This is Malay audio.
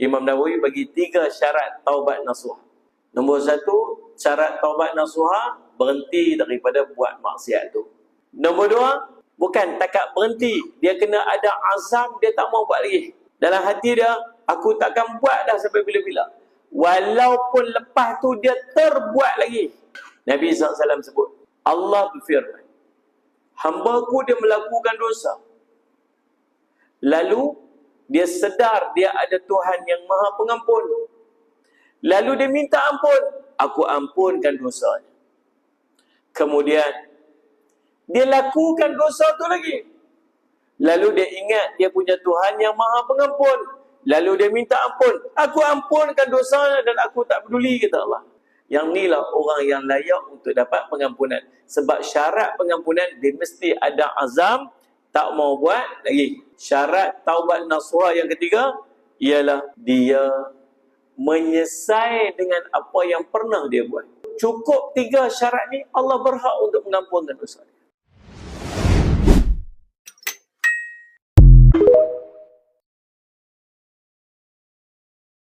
Imam Nawawi bagi tiga syarat taubat nasuha. Nombor satu, syarat taubat nasuha berhenti daripada buat maksiat tu. Nombor dua, bukan takat berhenti. Dia kena ada azam, dia tak mau buat lagi. Dalam hati dia, aku takkan buat dah sampai bila-bila. Walaupun lepas tu dia terbuat lagi. Nabi SAW sebut, Allah berfirman, hamba ku dia melakukan dosa. Lalu dia sedar dia ada Tuhan yang maha pengampun. Lalu dia minta ampun. Aku ampunkan dosanya. Kemudian, dia lakukan dosa tu lagi. Lalu dia ingat dia punya Tuhan yang maha pengampun. Lalu dia minta ampun. Aku ampunkan dosanya dan aku tak peduli, kata Allah. Yang inilah orang yang layak untuk dapat pengampunan. Sebab syarat pengampunan, dia mesti ada azam, tak mau buat lagi. Syarat taubat nasuha yang ketiga ialah dia menyesai dengan apa yang pernah dia buat. Cukup tiga syarat ni Allah berhak untuk mengampunkan dosa dia.